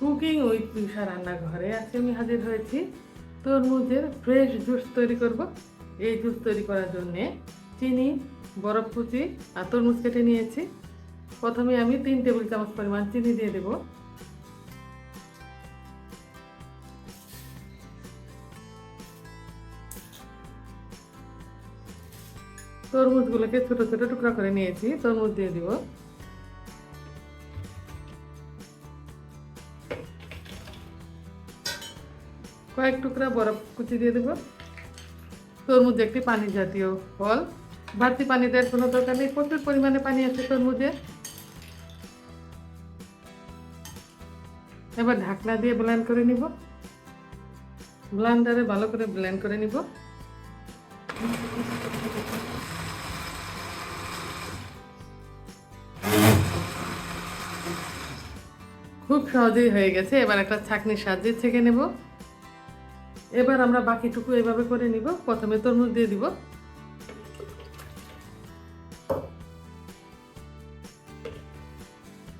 Cooking with পিসা রান্নাঘরে আজকে আমি হাজির হয়েছি। তরমুজের ফ্রেশ জুস তৈরি করব। এই জুস তৈরি করার জন্যে চিনি, বরফ কুচি আর তরমুজ কেটে নিয়েছি। প্রথমে আমি তিন টেবিল চামচ পরিমাণ চিনি দিয়ে দেব। তরমুজগুলোকে ছোট ছোট টুকরা করে নিয়েছি। তরমুজ দিয়ে দিব। কয়েক টুকরা বরফ কুচি দিয়ে দেবো। তরমুজ একটি পানি জাতীয় ফল। বাড়তি পানি দেওয়ার কোনো দরকার নেই। প্রচুর পরিমাণে পানি আছে তরমুজে। এবার ঢাকনা দিয়ে ব্লেন্ড করে নিব। ব্লেন্ডারে ভালো করে ব্লেন্ড করে নিব। খুব সহজেই হয়ে গেছে। এবার একটা ছাঁকনির সাহায্যে ছেঁকে নেব। এবার আমরা বাকিটুকু এভাবে করে নিব। প্রথমে তরমুজ দিয়ে দিব।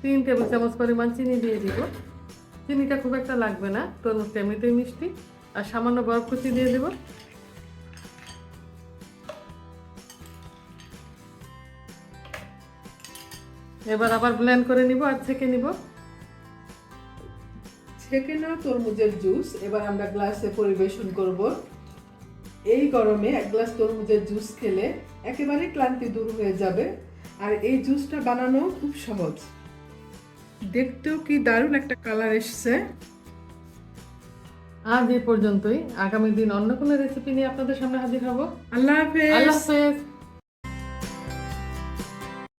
তিন টেবিল চামচ পরিমাণ চিনি দিয়ে দিব। চিনিটা খুব একটা লাগবে না। তরমুজটা এমনিতেই মিষ্টি। আর সামান্য বরফ কুচি দিয়ে দেব। এবার আবার ব্লেন্ড করে নিব আর ছেঁকে নিব। ছেঁকে নেওয়া তরমুজের জুস এবার আমরা গ্লাসে পরিবেশন করব। এই গরমে এক গ্লাস তরমুজের জুস খেলে একেবারে ক্লান্তি দূর হয়ে যাবে আর এই জুসটা বানানো খুব সহজ। দেখতেও কি দারুণ একটা কালার এসছে। আজ এই পর্যন্তই। আগামী দিন অন্য কোনো রেসিপি নিয়ে আপনাদের সামনে হাজির হব। আল্লাহ হাফেজ। আল্লাহ হাফেজ।